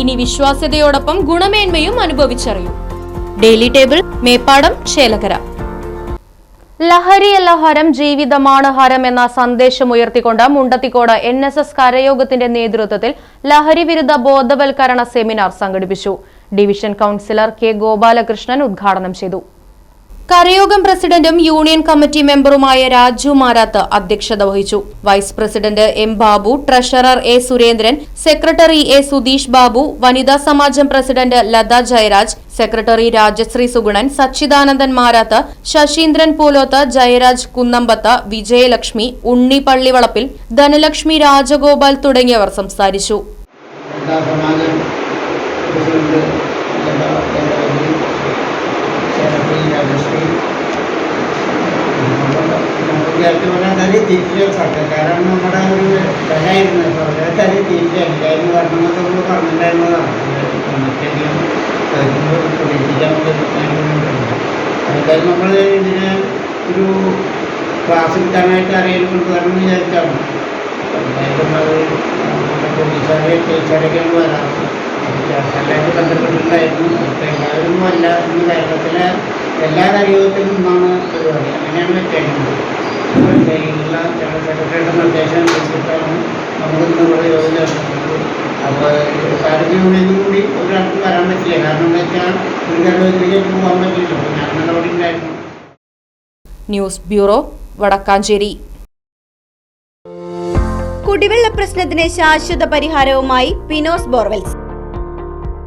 ഇനി വിശ്വാസ്യതയോടൊപ്പം ഗുണമേന്മയും അനുഭവിച്ചറിയൂ. Daily table Meppadam Chelakkara. ലഹരിയല്ല ഹരം ജീവിതമാണ് ഹരം എന്ന സന്ദേശം ഉയർത്തിക്കൊണ്ട് മുണ്ടത്തിക്കോട് എൻ എസ് എസ് കരയോഗത്തിന്റെ നേതൃത്വത്തിൽ ലഹരി വിരുദ്ധ ബോധവൽക്കരണ സെമിനാർ സംഘടിപ്പിച്ചു. ഡിവിഷൻ കൌൺസിലർ കെ ഗോപാലകൃഷ്ണൻ ഉദ്ഘാടനം ചെയ്തു. കരയോഗം പ്രസിഡന്റും യൂണിയൻ കമ്മിറ്റി മെമ്പറുമായ രാജു മാരാത്ത് അധ്യക്ഷത വഹിച്ചു. Vice president M Babu treasurer A Surendran secretary A Sudheesh Babu വനിതാ സമാജം പ്രസിഡന്റ് ലത ജയരാജ് സെക്രട്ടറി രാജശ്രീ സുഗുണൻ സച്ചിദാനന്ദൻ മാരാത്ത് ശശീന്ദ്രൻ പോലോത്ത് ജയരാജ് കുന്നമ്പത്ത് വിജയലക്ഷ്മി ഉണ്ണി പള്ളിവളപ്പിൽ ധനലക്ഷ്മി രാജഗോപാൽ തുടങ്ങിയവർ സംസാരിച്ചു. സെക്രട്ടറി രാജശ്രീ വിദ്യാർത്ഥി പറഞ്ഞാൽ തിരിച്ചു സർക്കാരാണ് നമ്മുടെ ഒരു വിലയായിരുന്നു അവരൊക്കെ അത് തിരിച്ചല്ലായിരുന്നു കാരണം എന്നൊക്കെ നമ്മൾ പറഞ്ഞിട്ടുണ്ടായിരുന്നതാണ് നമുക്കധികം പ്രതീക്ഷിക്കാൻ എന്തായാലും നമ്മൾ ഇതിനെ ഒരു ക്ലാസ് എടുക്കാനായിട്ട് കൊണ്ടുവരണം എന്ന് വിചാരിച്ചാണ് എന്തായാലും അത് പോലീസുകാരെ ടീച്ചറൊക്കെയാണ് വരാറ് ബന്ധപ്പെട്ടിട്ടുണ്ടായിരുന്നു അപ്പോൾ എല്ലാവരും അല്ല ഈ കേരളത്തിലെ എല്ലാ കരയോഗത്തിലും നിന്നാണ് പരിപാടി അങ്ങനെയാണ് വെച്ചേക്കുന്നത് ഡൽഹിയിലുള്ള ജനറൽ സെക്രട്ടറിയുടെ നിർദ്ദേശം അനുസരിച്ചിട്ടാണ് നമ്മൾ ഇന്ന് യോഗം ചേർന്നത് അപ്പോൾ യൂണിയനും കൂടി ഒരാൾക്ക് വരാൻ പറ്റില്ല കാരണം എന്താ വെച്ചാൽ ഒരു കരയോഗത്തിലേക്ക് പോകാൻ പറ്റില്ല അപ്പോൾ ഞാൻ നടപടി ഉണ്ടായിരുന്നു ന്യൂസ് ബ്യൂറോ വടക്കാഞ്ചേരി. കുടിവെള്ള പ്രശ്നത്തിന് ശാശ്വത പരിഹാരവുമായി പിനോസ് ബോർവെൽസ്.